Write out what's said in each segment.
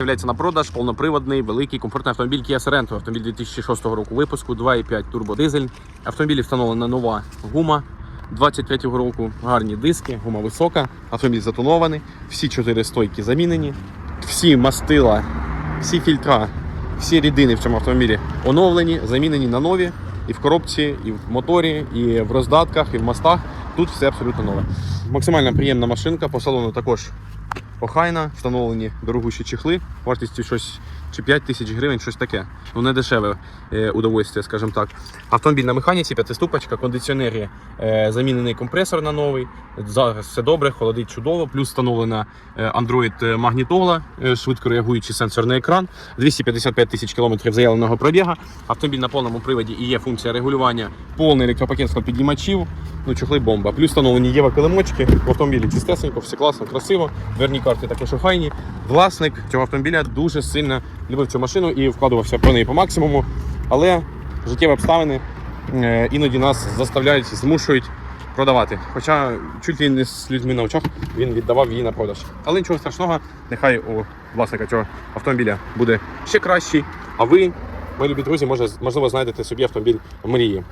З'являється на продаж повноприводний, великий, комфортний автомобіль Kia Sorento. Автомобіль 2006 року випуску, 2,5 турбодизель. Автомобілі встановлена нова гума 23-го року, гарні диски, гума висока, автомобіль затонований, всі чотири стойки замінені, всі мастила, всі фільтра, всі рідини в цьому автомобілі оновлені, замінені на нові. І в коробці, і в моторі, і в роздатках, і в мостах. Тут все абсолютно нове. Максимально приємна машинка, по салону також охайна, встановлені дорогущі чехли, вартістю щось чи 5 тисяч гривень, щось таке. Ну не дешеве е, удовольствие, скажімо так. Автомобіль на механіці, п'ятиступочка, кондиціонери, е, замінений компресор на новий. Зараз все добре, холодить чудово. Плюс встановлена е, Android магнітола, е, швидко реагуючий сенсорний екран, 255 тисяч кілометрів заявленого пробіга. Автомобіль на повному приводі і є функція регулювання, повний електропакет підіймачів. Ну, чохли бомба. Плюс встановлені Єва килимочки. В автомобілі чистесенько, все класно, красиво. Дверні карти також охайні. Власник цього автомобіля дуже сильно любив цю машину і вкладувався про неї по максимуму. Але життєві обставини е, іноді нас заставляють, змушують продавати. Хоча чуть ли не з людьми на очах він віддавав її на продаж. Але нічого страшного, нехай у власника цього автомобіля буде ще кращий. А ви, мої любі друзі, може, можливо, знайдете собі автомобіль мрії.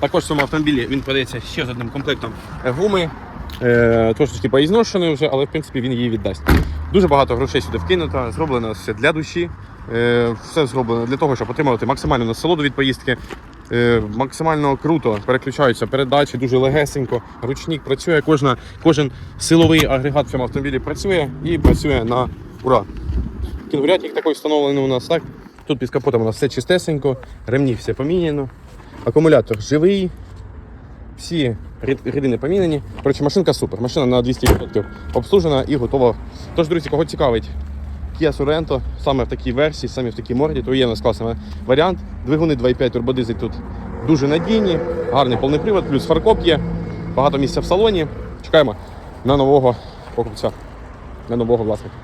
Також в цьому автомобілі він подається ще з одним комплектом е, гуми. Е, трошечки поізношений вже, але в принципі він її віддасть. Дуже багато грошей сюди вкинуто, зроблено все для душі. Е, все зроблено для того, щоб отримувати максимальну насолоду від поїздки. Е, максимально круто переключаються передачі, дуже легесенько. Ручник працює, кожна, кожен силовий агрегат в цьому автомобілі працює і працює на ура. Кінварятник такий встановлений у нас, так? Тут під капотом у нас все чистесенько, ремні все поміняно. Акумулятор живий, всі рід- рідини поміняні. Коротше, машинка супер. Машина на 200% обслужена і готова. Тож, друзі, кого цікавить Kia Sorento, саме в такій версії, саме в такій морді, то є у нас класний варіант. Двигуни 2,5 турбодизель тут дуже надійні, гарний повний привод, плюс фаркоп є, багато місця в салоні. Чекаємо на нового покупця, на нового власника.